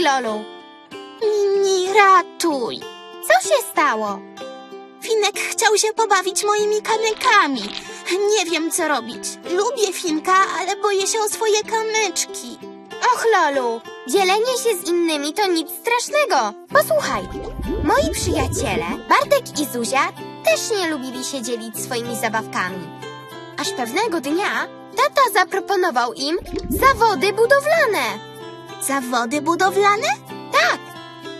Lolu. Mini, ratuj. Co się stało? Finek chciał się pobawić moimi kamykami. Nie wiem, co robić. Lubię Finka, ale boję się o swoje kamyczki. Och, Lolu, dzielenie się z innymi to nic strasznego. Posłuchaj, moi przyjaciele, Bartek i Zuzia, też nie lubili się dzielić swoimi zabawkami. Aż pewnego dnia tata zaproponował im zawody budowlane. Zawody budowlane? Tak,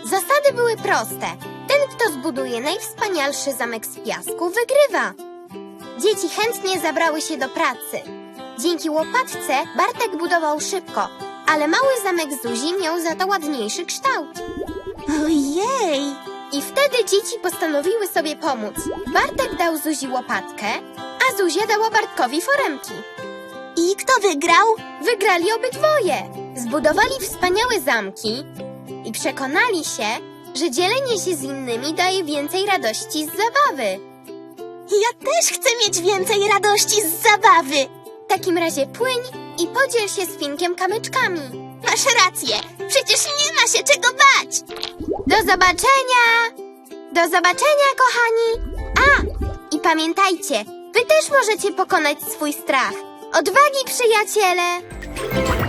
zasady były proste. Ten, kto zbuduje najwspanialszy zamek z piasku, wygrywa. Dzieci chętnie zabrały się do pracy. Dzięki łopatce Bartek budował szybko, ale mały zamek Zuzi miał za to ładniejszy kształt. Ojej! I wtedy dzieci postanowiły sobie pomóc. Bartek dał Zuzi łopatkę, a Zuzia dała Bartkowi foremki. I kto wygrał? Wygrali obydwoje. Zbudowali wspaniałe zamki i przekonali się, że dzielenie się z innymi daje więcej radości z zabawy. Ja też chcę mieć więcej radości z zabawy. W takim razie płyń i podziel się z Finkiem kamyczkami. Masz rację. Przecież nie ma się czego bać. Do zobaczenia! Do zobaczenia, kochani! A, i pamiętajcie, wy też możecie pokonać swój strach. Odwagi, przyjaciele!